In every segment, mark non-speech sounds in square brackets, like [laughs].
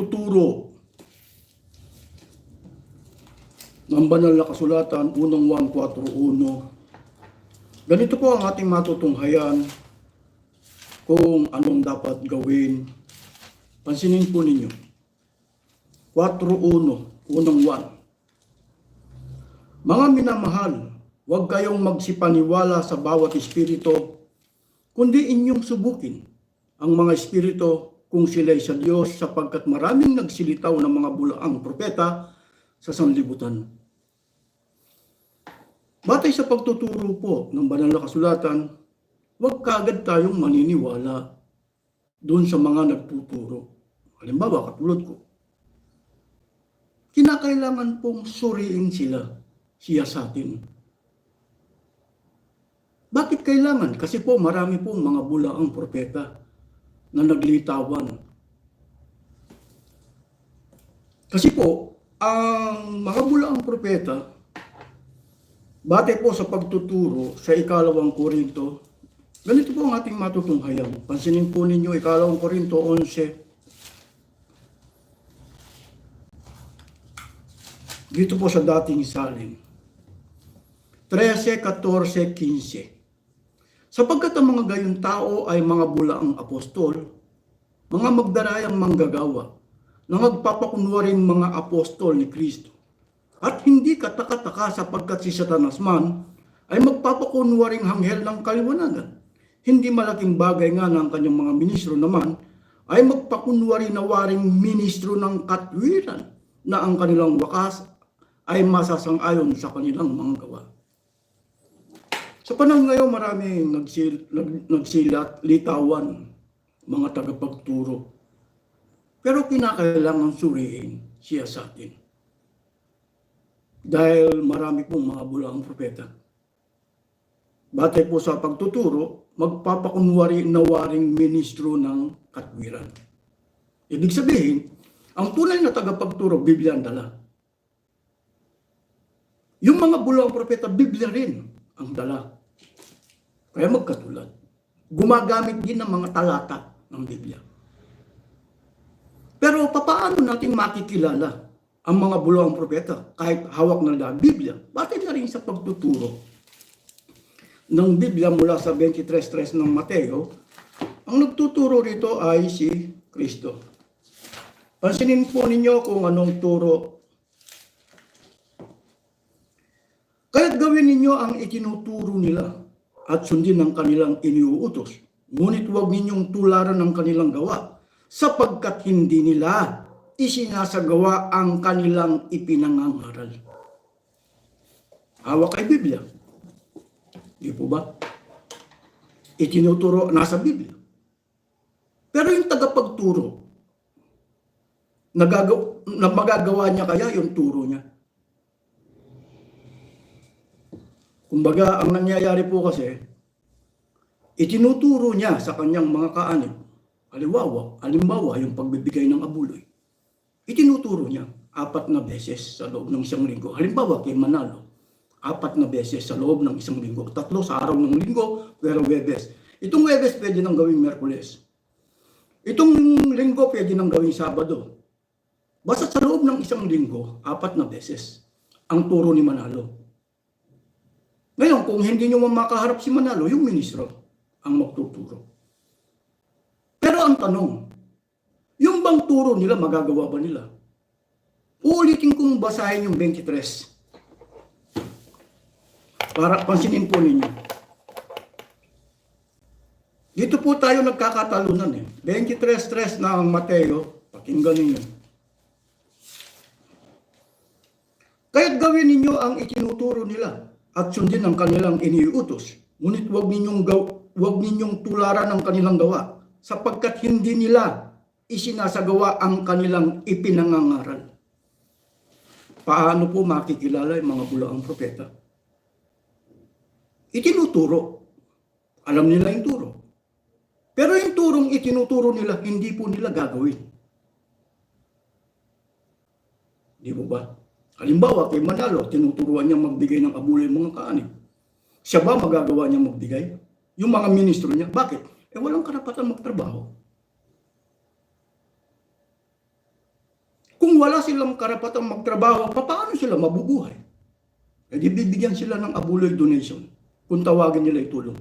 pagtuturo ng banal na kasulatan, unang 1.4.1. Ganito po ang ating matutunghayan kung anong dapat gawin. Pansinin po ninyo. 4.1, unang 1. Mga minamahal, huwag kayong magsipaniwala sa bawat espiritu, kundi inyong subukin ang mga espiritu kung sila'y sa Diyos sapagkat maraming nagsilitaw ng mga bulaang propeta sa sanlibutan. Batay sa pagtuturo po ng banal na kasulatan, huwag kagad tayong maniniwala doon sa mga nagtuturo. Halimbawa, katulad ko. Kinakailangan pong suriin sila, siya sa atin. Bakit kailangan? Kasi po marami pong mga bulaang propeta na naglitawan. Kasi po, ang mga bulaang propeta, Bate po sa pagtuturo sa ikalawang Korinto, ganito po ang ating matutunghayan. Pansinin po ninyo ikalawang Korinto 11. Dito po sa dating salin. 13, 14, 15. Sapagkat ang mga gayong tao ay mga bulaang apostol, mga magdarayang manggagawa, na magpapakunwaring mga apostol ni Kristo. At hindi katakataka sapagkat si Satanas man ay magpapakunwaring hanghel ng kaliwanagan. Hindi malaking bagay nga ng kanyang mga ministro naman ay magpakunwari na waring ministro ng katwiran na ang kanilang wakas ay masasang-ayon sa kanilang mga gawa. Sa panahon ngayon, maraming nagsil, nag, nagsilat, litawan, mga tagapagturo. Pero kinakailangan suriin siya sa atin. Dahil marami pong mga bulaang propeta. Batay po sa pagtuturo, magpapakunwari na waring ministro ng katwiran. Ibig sabihin, ang tunay na tagapagturo, Biblia ang dala. Yung mga bulaang propeta, Biblia rin ang dala. Kaya magkatulad. Gumagamit din ng mga talata ng Biblia. Pero papaano natin makikilala ang mga bulaang propeta kahit hawak na lang Biblia? Batay na rin sa pagtuturo ng Biblia mula sa 23.3 ng Mateo, ang nagtuturo rito ay si Kristo. Pansinin po ninyo kung anong turo. Kaya't gawin ninyo ang itinuturo nila at sundin ang kanilang iniuutos. Ngunit huwag ninyong tularan ng kanilang gawa sapagkat hindi nila isinasagawa ang kanilang ipinangangaral. Hawak ay Biblia. Di po ba? Itinuturo, nasa Biblia. Pero yung tagapagturo, nagagaw, na magagawa niya kaya yung turo niya. Kumbaga, ang nangyayari po kasi, itinuturo niya sa kanyang mga kaanib. Halimbawa, halimbawa yung pagbibigay ng abuloy. Itinuturo niya apat na beses sa loob ng isang linggo. Halimbawa, kay Manalo, apat na beses sa loob ng isang linggo. Tatlo sa araw ng linggo, pero Webes. Itong Webes pwede nang gawing Merkules. Itong linggo pwede nang gawing Sabado. Basta sa loob ng isang linggo, apat na beses ang turo ni Manalo. Ngayon, kung hindi nyo makaharap si Manalo, yung ministro ang magtuturo. Pero ang tanong, yung bang turo nila, magagawa ba nila? Uulitin kong basahin yung 23. Para pansinin po ninyo. Dito po tayo nagkakatalunan eh. 23.3 ng Mateo, pakinggan ninyo. Kaya't gawin ninyo ang itinuturo nila at sundin ang kanilang iniutos. Ngunit huwag ninyong, gaw, huwag ninyong tularan ang kanilang gawa sapagkat hindi nila isinasagawa ang kanilang ipinangangaral. Paano po makikilala yung mga bulaang propeta? Itinuturo. Alam nila yung turo. Pero yung turong itinuturo nila, hindi po nila gagawin. Di po ba? Halimbawa, kay Manalo, tinuturuan niya magbigay ng abuloy mga kaanib. Siya ba magagawa niya magbigay? Yung mga ministro niya, bakit? Eh walang karapatan magtrabaho. wala silang karapatang magtrabaho, paano sila mabubuhay? E di bibigyan sila ng abuloy donation kung tawagin nila itulong.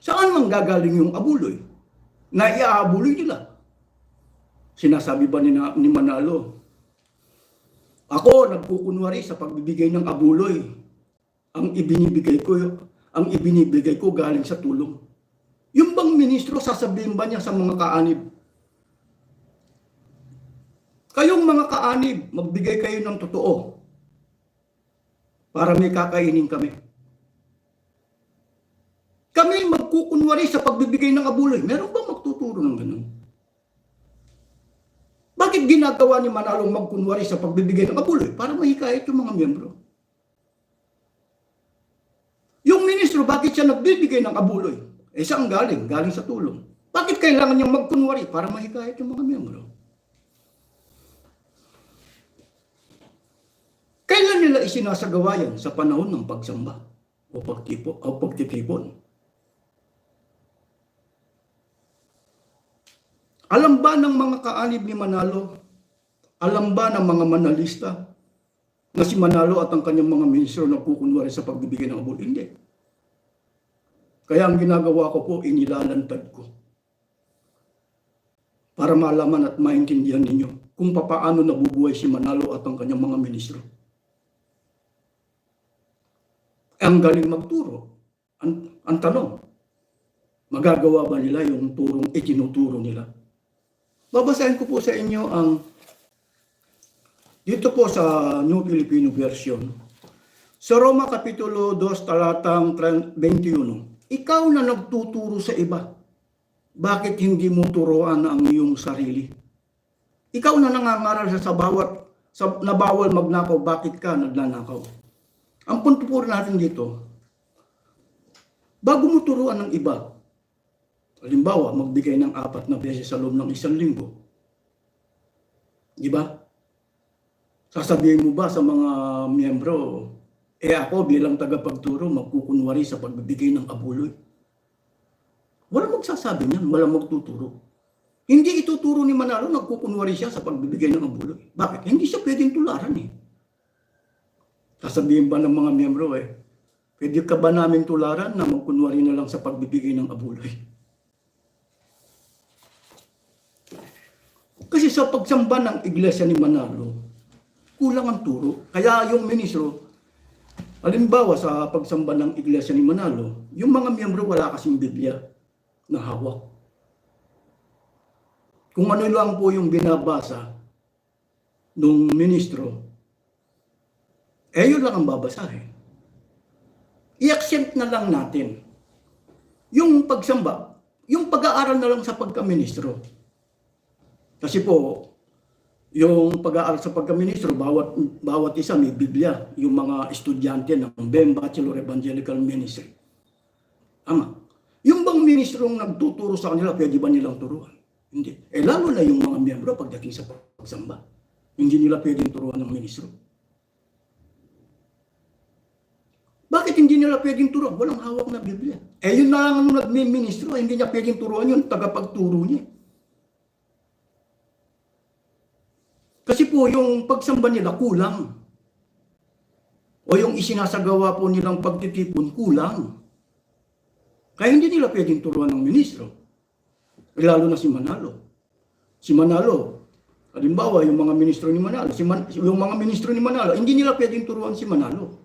Saan man gagaling yung abuloy? Na iaabuloy nila. Sinasabi ba ni, ni Manalo, ako nagkukunwari sa pagbibigay ng abuloy. Ang ibinibigay ko, ang ibinibigay ko galing sa tulong. Yung bang ministro sasabihin ba niya sa mga kaanib? Kayong mga kaanib, magbigay kayo ng totoo para may kakainin kami. Kami magkukunwari sa pagbibigay ng abuloy. Meron ba magtuturo ng ganun? Bakit ginagawa ni Manalong magkunwari sa pagbibigay ng abuloy? Para mahikayat yung mga miyembro. Yung ministro, bakit siya nagbibigay ng abuloy? Eh saan galing? Galing sa tulong. Bakit kailangan niyang magkunwari? Para mahikayat yung mga miyembro. Kailan nila isinasagawa yan sa panahon ng pagsamba o pagtipo o pagtitipon? Alam ba ng mga kaanib ni Manalo? Alam ba ng mga manalista na si Manalo at ang kanyang mga ministro na kukunwari sa pagbibigay ng abol? Hindi. Kaya ang ginagawa ko po, inilalantad ko. Para malaman at maintindihan ninyo kung papaano nabubuhay si Manalo at ang kanyang mga ministro. Ang galing magturo. Ang, ang tanong, magagawa ba nila yung turong itinuturo nila? Babasahin ko po sa inyo ang dito po sa New Filipino Version. Sa Roma Kapitulo 2 talatang 21, ikaw na nagtuturo sa iba, bakit hindi mo turuan ang iyong sarili? Ikaw na nangangaral sa bawat sa, na magnakaw, bakit ka nagnanakaw? Ang punto po natin dito, bago mo turuan ng iba, halimbawa, magbigay ng apat na beses sa loob ng isang linggo, di ba? Sasabihin mo ba sa mga miyembro, eh ako bilang tagapagturo, magkukunwari sa pagbibigay ng abuloy? Walang magsasabi niyan, walang magtuturo. Hindi ituturo ni Manalo, nagkukunwari siya sa pagbibigay ng abuloy. Bakit? Hindi siya pwedeng tularan eh. Sasabihin ba ng mga miyembro eh, pwede ka ba namin tularan na magkunwari na lang sa pagbibigay ng abuloy? Kasi sa pagsamba ng iglesia ni Manalo, kulang ang turo. Kaya yung ministro, halimbawa sa pagsamba ng iglesia ni Manalo, yung mga miyembro wala kasing Biblia na hawak. Kung ano lang po yung binabasa nung ministro, eh yun lang ang babasahin. I-accept na lang natin yung pagsamba, yung pag-aaral na lang sa pagkaministro. Kasi po, yung pag-aaral sa pagkaministro, bawat, bawat isa may Biblia, yung mga estudyante ng BEM Bachelor Evangelical Ministry. Ama, yung bang ministrong nagtuturo sa kanila, pwede ba nilang turuan? Hindi. Eh lalo na yung mga miyembro pagdating sa pagsamba. Hindi nila pwedeng turuan ng ministro. Bakit hindi nila pwedeng turuan? Walang hawak na Biblia. Eh yun na lang ang nagmi-ministro, hindi niya pwedeng turuan yun, tagapagturo niya. Kasi po yung pagsamba nila kulang. O yung isinasagawa po nilang pagtitipon kulang. Kaya hindi nila pwedeng turuan ng ministro. Lalo na si Manalo. Si Manalo, halimbawa yung mga ministro ni Manalo, si Man, yung mga ministro ni Manalo, hindi nila pwedeng turuan si Manalo.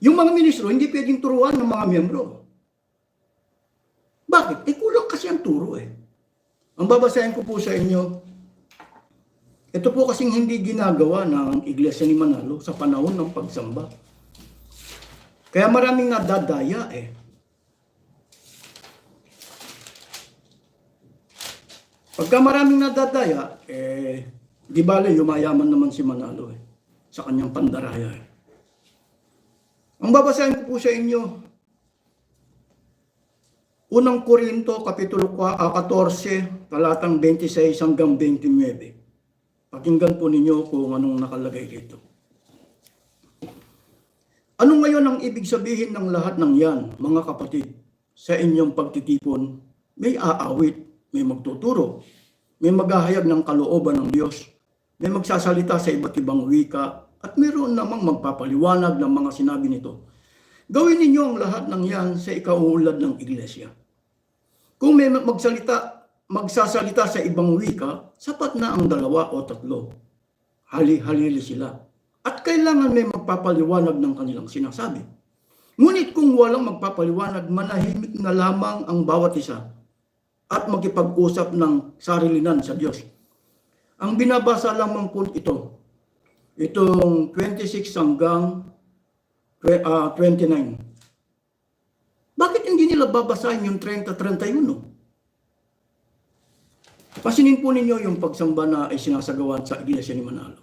Yung mga ministro, hindi pwedeng turuan ng mga miyembro. Bakit? Eh kulang kasi ang turo eh. Ang babasahin ko po sa inyo, ito po kasing hindi ginagawa ng Iglesia ni Manalo sa panahon ng pagsamba. Kaya maraming nadadaya eh. Pagka maraming nadadaya, eh, di bale, yumayaman naman si Manalo eh, sa kanyang pandaraya eh. Ang babasahin ko po sa inyo, Unang Korinto, Kapitulo 14, talatang 26 hanggang 29. Pakinggan po ninyo kung anong nakalagay dito. Ano ngayon ang ibig sabihin ng lahat ng yan, mga kapatid? Sa inyong pagtitipon, may aawit, may magtuturo, may maghahayag ng kalooban ng Diyos, may magsasalita sa iba't ibang wika at meron namang magpapaliwanag ng mga sinabi nito. Gawin ninyo ang lahat ng yan sa ikauulad ng iglesia. Kung may magsalita, magsasalita sa ibang wika, sapat na ang dalawa o tatlo. Hali-halili sila. At kailangan may magpapaliwanag ng kanilang sinasabi. Ngunit kung walang magpapaliwanag, manahimik na lamang ang bawat isa at makipag-usap ng sarilinan sa Diyos. Ang binabasa lamang po ito, itong 26 hanggang twe- ah, 29. Bakit hindi nila babasahin yung 30-31? Pasinin po ninyo yung pagsamba na ay sinasagawa sa iglesia ni Manalo.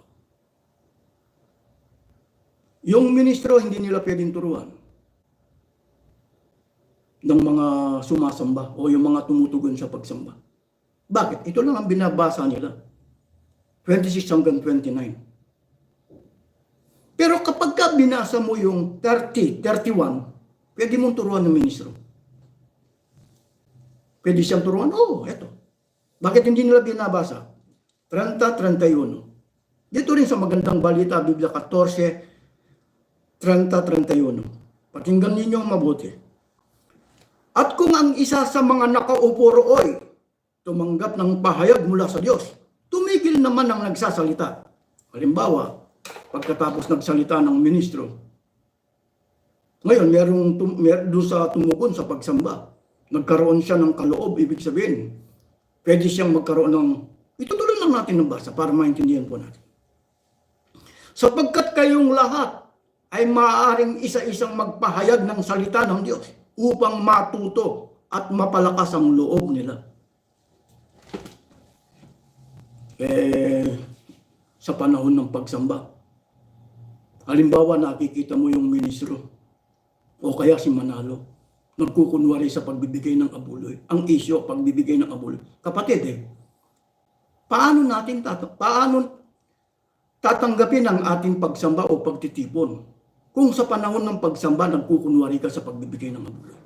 Yung ministro, hindi nila pwedeng turuan ng mga sumasamba o yung mga tumutugon sa pagsamba. Bakit? Ito lang ang binabasa nila. 26 hanggang 29. Pero kapag ka binasa mo yung 30, 31, pwede mong turuan ng ministro. Pwede siyang turuan? Oo, eto. Bakit hindi nila binabasa? 30, 31. Dito rin sa magandang balita, Biblia 14, 30, 31. Pakinggan ninyo ang mabuti. At kung ang isa sa mga nakaupo rooy tumanggap ng pahayag mula sa Diyos, tumigil naman ang nagsasalita. Halimbawa, pagkatapos nagsalita ng ministro, ngayon, merong tum, mer, doon sa tumukon sa pagsamba, nagkaroon siya ng kaloob, ibig sabihin, pwede siyang magkaroon ng, itutuloy lang natin ng basa para maintindihan po natin. Sapagkat kayong lahat ay maaaring isa-isang magpahayag ng salita ng Diyos upang matuto at mapalakas ang loob nila. Eh, sa panahon ng pagsamba, halimbawa nakikita mo yung ministro o kaya si Manalo, nagkukunwari sa pagbibigay ng abuloy. Ang isyo, pagbibigay ng abuloy. Kapatid eh, paano natin tat paano tatanggapin ang ating pagsamba o pagtitipon kung sa panahon ng pagsamba nagkukunwari ka sa pagbibigay ng abuloy?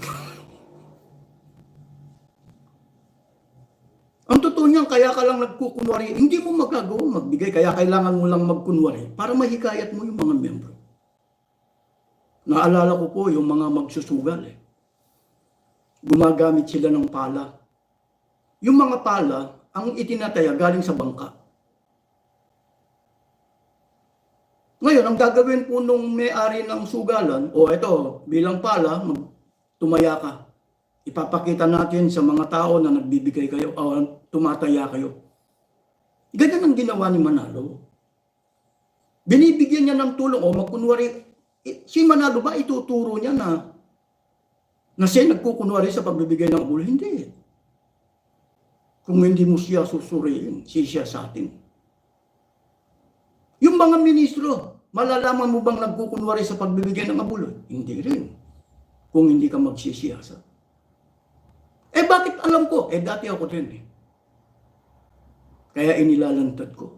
[laughs] Ang totoo niyan, kaya ka lang nagkukunwari, hindi mo magagawa magbigay, kaya kailangan mo lang magkunwari para mahikayat mo yung mga membro. Naalala ko po yung mga magsusugal eh. Gumagamit sila ng pala. Yung mga pala, ang itinataya galing sa bangka. Ngayon, ang gagawin po nung may-ari ng sugalan, o eto, bilang pala, tumaya ka. Ipapakita natin sa mga tao na nagbibigay kayo o tumataya kayo. Ganyan ang ginawa ni Manalo. Binibigyan niya ng tulong o magkunwari, eh, si Manalo ba ituturo niya na na siya nagkukunwari sa pagbibigay ng abulo? Hindi. Kung hindi mo siya susuriin, siya sa atin. Yung mga ministro, malalaman mo bang nagkukunwari sa pagbibigay ng abulo? Hindi rin. Kung hindi ka magsisiyasa. Eh bakit alam ko? Eh dati ako din eh. Kaya inilalantad ko.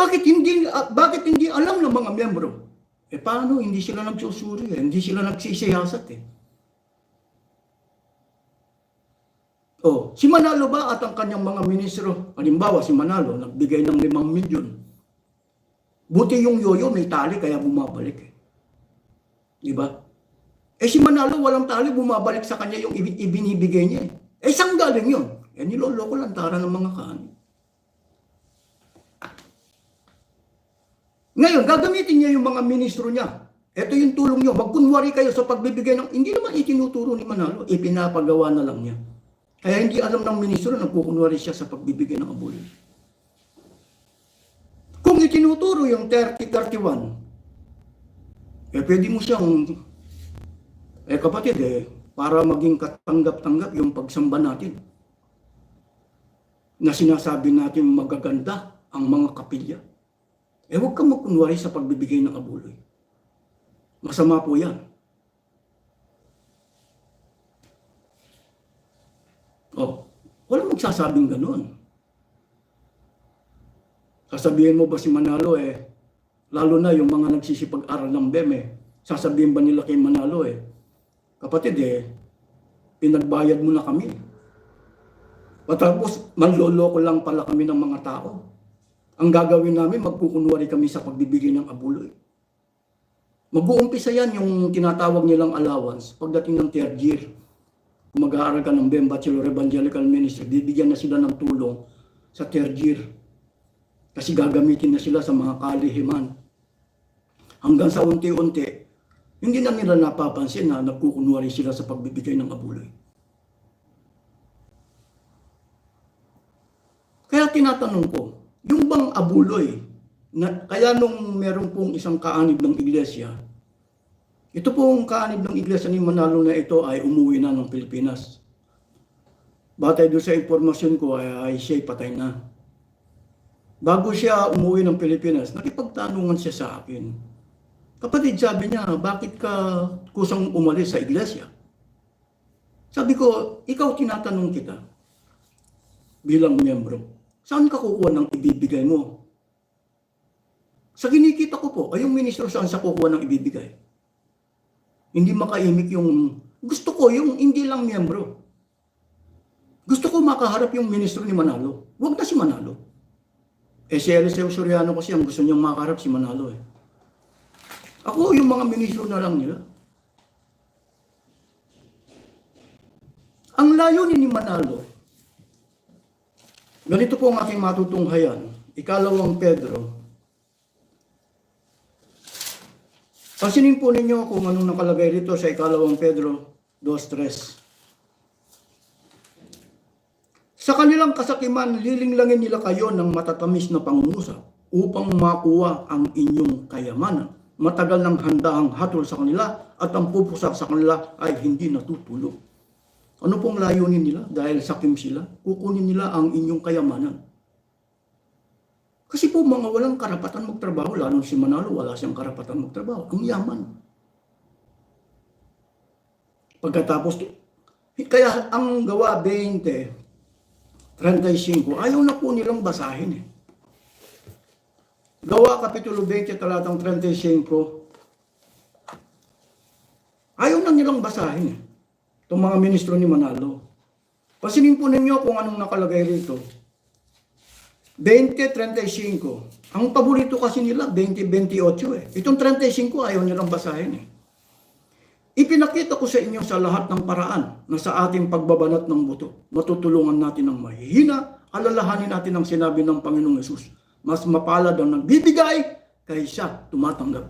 Bakit hindi ah, bakit hindi alam ng mga miyembro? Eh paano hindi sila nagsusuri? Eh? Hindi sila nagsisiyasat eh. Oh, si Manalo ba at ang kanyang mga ministro, halimbawa si Manalo, nagbigay ng 5 milyon. Buti yung yoyo may tali kaya bumabalik eh. Di ba? Eh si Manalo walang tali, bumabalik sa kanya yung ibi- ibinibigay niya eh. Eh saan galing yun? Eh niloloko lang tara ng mga kani. Ngayon, gagamitin niya yung mga ministro niya. Ito yung tulong niyo. Magkunwari kayo sa pagbibigay ng... Hindi naman itinuturo ni Manalo. Ipinapagawa na lang niya. Kaya hindi alam ng ministro na nagkukunwari siya sa pagbibigay ng abuloy. Kung itinuturo yung 30-31, eh pwede mo siyang... Eh kapatid eh, para maging katanggap-tanggap yung pagsamba natin na sinasabi natin magaganda ang mga kapilya. Eh huwag kang magkunwari sa pagbibigay ng abuloy. Masama po yan. Oh, walang magsasabing ganun. Sasabihin mo ba si Manalo eh, lalo na yung mga nagsisipag-aral ng BEM eh, sasabihin ba nila kay Manalo eh, kapatid eh, pinagbayad mo na kami. Patapos, manloloko lang pala kami ng mga tao. Ang gagawin namin, magkukunwari kami sa pagbibigay ng abuloy. Mag-uumpisa yan yung tinatawag nilang allowance pagdating ng third year. Kung mag-aaral ka ng BEM Bachelor Evangelical Ministry, bibigyan na sila ng tulong sa third year. Kasi gagamitin na sila sa mga kalihiman. Hanggang sa unti-unti, hindi na nila napapansin na nagkukunwari sila sa pagbibigay ng abuloy. Kaya tinatanong ko, yung bang abuloy, na, kaya nung meron pong isang kaanib ng iglesia, ito pong kaanib ng iglesia ni Manalo na ito ay umuwi na ng Pilipinas. Batay doon sa impormasyon ko ay, ay siya'y patay na. Bago siya umuwi ng Pilipinas, nakipagtanungan siya sa akin. Kapatid, sabi niya, bakit ka kusang umalis sa iglesia? Sabi ko, ikaw tinatanong kita bilang miyembro. Saan ka kukuha ng ibibigay mo? Sa kinikita ko po, ay yung ministro saan sa kukuha ng ibibigay. Hindi makaimik yung, gusto ko yung hindi lang miyembro. Gusto ko makaharap yung ministro ni Manalo. Huwag na si Manalo. Eh si Eliseo Soriano kasi ang gusto niyang makaharap si Manalo eh. Ako yung mga ministro na lang nila. Ang layunin ni Manalo, ganito po ang aking matutunghayan. Ikalawang Pedro. Pansinin po ninyo kung anong nakalagay rito sa ikalawang Pedro 2.3. Sa kanilang kasakiman, lilinglangin nila kayo ng matatamis na pangungusap upang makuha ang inyong kayamanan. Matagal ng handahang hatol sa kanila at ang pupusak sa kanila ay hindi natutulog. Ano pong layunin nila? Dahil sakim sila, kukunin nila ang inyong kayamanan. Kasi po mga walang karapatan magtrabaho, lalo si Manalo, wala siyang karapatan magtrabaho. Ang yaman. Pagkatapos, kaya ang gawa 20, 35, ayaw na po nilang basahin eh. Gawa Kapitulo 20, talatang 35, ayaw na nilang basahin eh. Itong mga ministro ni Manalo. Pasinin po ninyo kung anong nakalagay rito. 20-35. Ang paborito kasi nila, 20-28 eh. Itong 35, ayaw nilang basahin eh. Ipinakita ko sa inyo sa lahat ng paraan na sa ating pagbabanat ng buto, matutulungan natin ang mahihina, alalahanin natin ang sinabi ng Panginoong Yesus. Mas mapalad ang nagbibigay kaysa tumatanggap.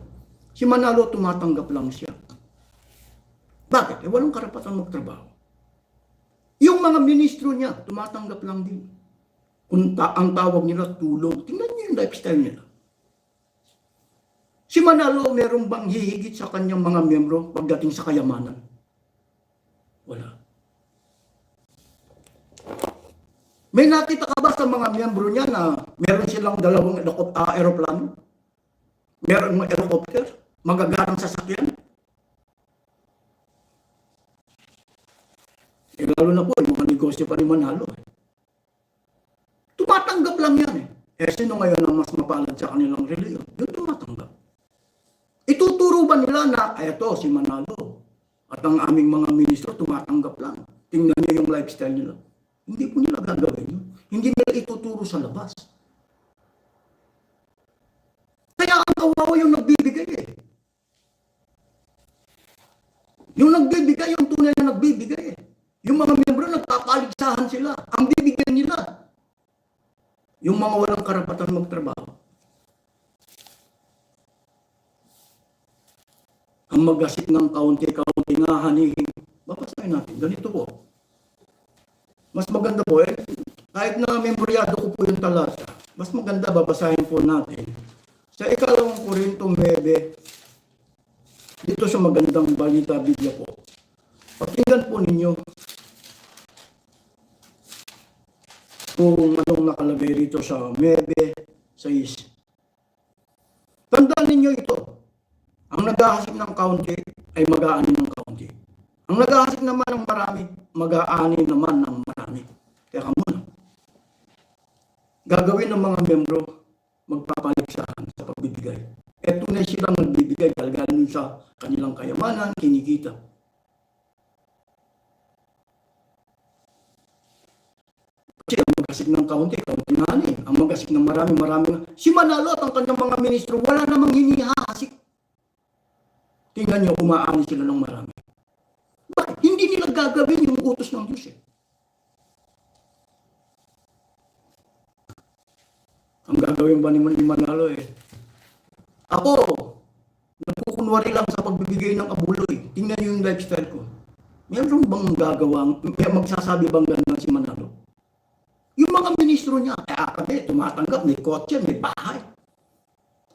Si Manalo tumatanggap lang siya. Bakit? Eh, walang karapatan magtrabaho. Yung mga ministro niya, tumatanggap lang din. Kung ta- ang tawag nila tulong, tingnan niyo yung lifestyle nila. Si Manalo, meron bang hihigit sa kanyang mga miyembro pagdating sa kayamanan? Wala. May nakita ka ba sa mga miyembro niya na meron silang dalawang ah, aeroplano? Meron mga helicopter? Magagarang sasakyan? Eh, lalo na po, yung mga negosyo pa ni Manalo. Eh. Tumatanggap lang yan eh. Eh, sino ngayon ang mas mapalad sa kanilang reliyon? Yung tumatanggap. Ituturo ba nila na, eto, si Manalo, at ang aming mga ministro tumatanggap lang. Tingnan niyo yung lifestyle nila. Hindi po nila gagawin yun. Hindi nila ituturo sa labas. Kaya ang kawawa yung nagbibigay eh. Yung nagbibigay, yung tunay na nagbibigay eh. Yung mga miyembro nagpapaligsahan sila. Ang bibigyan nila. Yung mga walang karapatan magtrabaho. Ang magasit ng kaunti-kaunti nga hanihin. Babasahin natin. Ganito po. Mas maganda po eh. Kahit na memboryado ko po yung talata, mas maganda babasahin po natin. Sa ikalawang Korintong 9, dito sa magandang balita Biblia po. Pakinggan po ninyo kung anong nakalagay rito sa 9.6. Tandaan ninyo ito. Ang nag-ahasik ng kaunti ay mag-aani ng kaunti. Ang nag-ahasik naman ng marami, mag-aani naman ng marami. Kaya ka muna. Gagawin ng mga membro, magpapaligsahan sa pagbibigay. E tunay silang nagbibigay dahil galing sa kanilang kayamanan, kinikita. Magasig ng kaunti, kaunti na eh. Ang magasig ng marami, marami. Si Manalo at ang kanyang mga ministro, wala namang hinihasik. Tingnan niyo, umaani sila ng marami. Bakit? Hindi nila gagawin yung utos ng Diyos eh. Ang gagawin ba ni ni Manalo eh? Ako, nagkukunwari lang sa pagbibigay ng abuloy. Tingnan niyo yung lifestyle ko. Meron bang gagawang, magsasabi bang ganun si Manalo? Yung ministro niya, kaya kami, tumatanggap, may kotse, may bahay.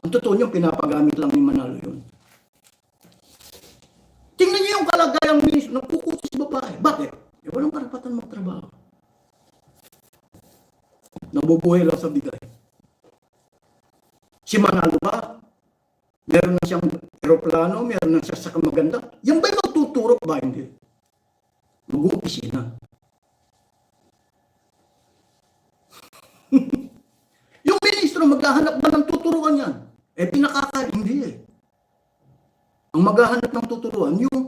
Ang totoo niyo, pinapagamit lang ni Manalo yun. Tingnan niyo yung kalagayang ministro, nagkukutos sa babae. Bakit? Eh, walang karapatan magtrabaho. Nabubuhay lang sa bigay. Si Manalo ba? Meron na siyang aeroplano, meron na siya sa maganda. Yan ba'y magtuturo ba? Hindi. Mag-uopisina. yung ministro, maghahanap ba ng tuturuan yan? Eh, pinakaka, hindi eh. Ang maghahanap ng tuturuan, yung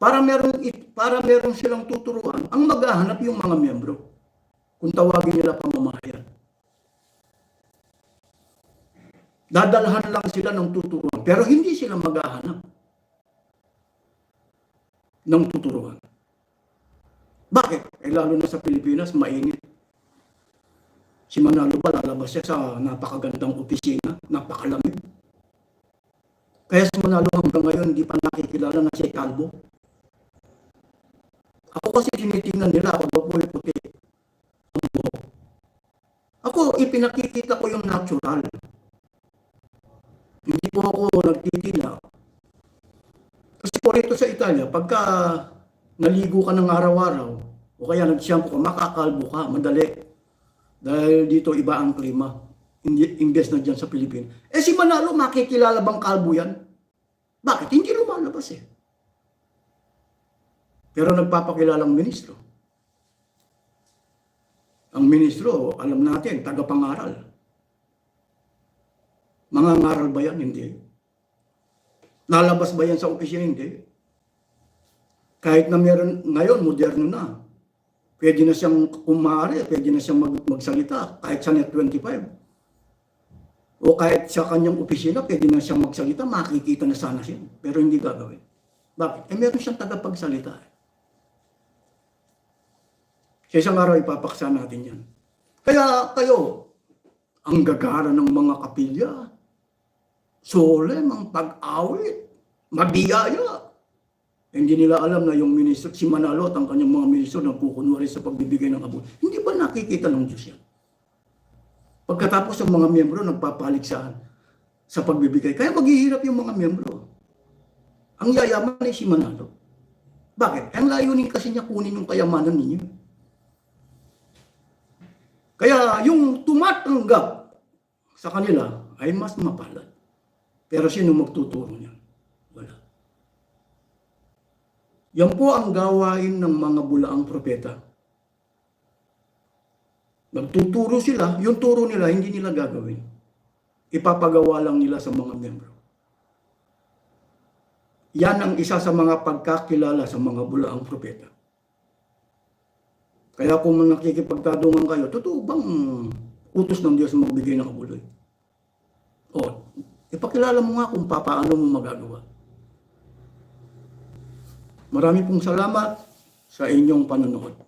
para meron para meron silang tuturuan, ang maghahanap yung mga miyembro. Kung tawagin nila pamamahayan. Dadalhan lang sila ng tuturuan, pero hindi sila maghahanap ng tuturuan. Bakit? Eh lalo na sa Pilipinas, mainit. Si Manalo pa lalabas siya sa napakagandang opisina, napakalamig. Kaya si Manalo hanggang ngayon hindi pa nakikilala na siya kalbo. Ako kasi tinitingnan nila ako ba po yung puti. Ako, ipinakikita ko yung natural. Hindi po ako nagtitila. Kasi po rito sa Italia, pagka naligo ka ng araw-araw, o kaya nag-shampoo ka, makakalbo ka, madali. Dahil dito iba ang klima. Imbes na dyan sa Pilipinas. Eh si Manalo, makikilala bang kalbo yan? Bakit? Hindi lumalabas eh. Pero nagpapakilalang ministro. Ang ministro, alam natin, tagapangaral. Mga ngaral ba yan? Hindi. Lalabas ba yan sa opisina? Hindi. Kahit na meron, ngayon, moderno na. Pwede na siyang kumari, pwede na siyang mag, magsalita, kahit sa Net 25. O kahit sa kanyang opisina, pwede na siyang magsalita, makikita na sana siya. Pero hindi gagawin. Bakit? Eh meron siyang tagapagsalita. eh. Sa isang araw, ipapaksa natin yan. Kaya kayo, ang gagara ng mga kapilya, solemn ang pag-awit, mabiyaya. Hindi nila alam na yung ministro, si Manalo at ang kanyang mga ministro na kukunwari sa pagbibigay ng abot. Hindi ba nakikita ng Diyos yan? Pagkatapos ang mga miyembro nagpapaligsahan sa pagbibigay. Kaya maghihirap yung mga miyembro. Ang yayaman ay si Manalo. Bakit? Ang layunin kasi niya kunin yung kayamanan ninyo. Kaya yung tumatanggap sa kanila ay mas mapalad. Pero sino magtuturo niyan? Wala. Yan po ang gawain ng mga bulaang propeta. Nagtuturo sila, yung turo nila hindi nila gagawin. Ipapagawa lang nila sa mga membro. Yan ang isa sa mga pagkakilala sa mga bulaang propeta. Kaya kung nakikipagtadungan kayo, totoo bang utos ng Diyos magbigay ng kabuloy? O, ipakilala mo nga kung paano mo magagawa. Marami pong salamat sa inyong panonood.